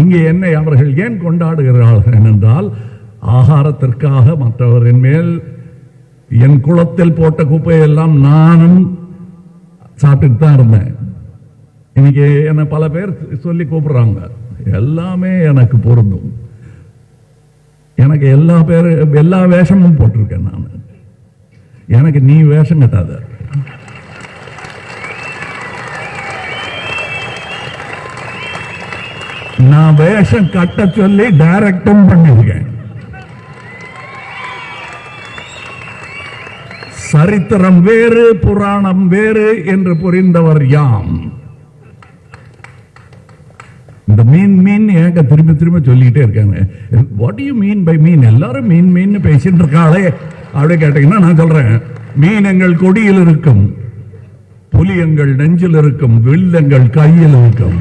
இங்கே என்னை அவர்கள் ஏன் கொண்டாடுகிறார்கள் என்றால் ஆகாரத்திற்காக மற்றவரின் மேல் என் குளத்தில் போட்ட குப்பையெல்லாம் நானும் சாப்பிட்டுட்டு தான் இருந்தேன். இன்னைக்கு என்னை பல பேர் சொல்லி கூப்பிடுறாங்க. எல்லாமே எனக்கு பொருந்தும். எனக்கு எல்லா பேர் எல்லா வேஷமும் போட்டிருக்கேன் நான். எனக்கு நீ வேஷம் கட்டாத. நான் வேஷம் கட்ட சொல்லி டைரக்டும் பண்ணிருக்கேன். சரித்திரம் வேறு புராணம் வேறு என்று புரிந்தவர் யாம். இந்த மீன் மீன் ஏங்க திரும்ப திரும்ப சொல்லிக்கிட்டே இருக்காங்க. வாட் யூ மீன் பை மீன் எல்லாரும் மீன் மீன் பேசிட்டு இருக்காளே. அப்படி கேட்டீங்கன்னா நான் சொல்றேன். மீன் எங்கள் கொடியில் இருக்கும் புலி எங்கள் நெஞ்சில் இருக்கும் வெள்ளங்கள் கையில் இருக்கும்.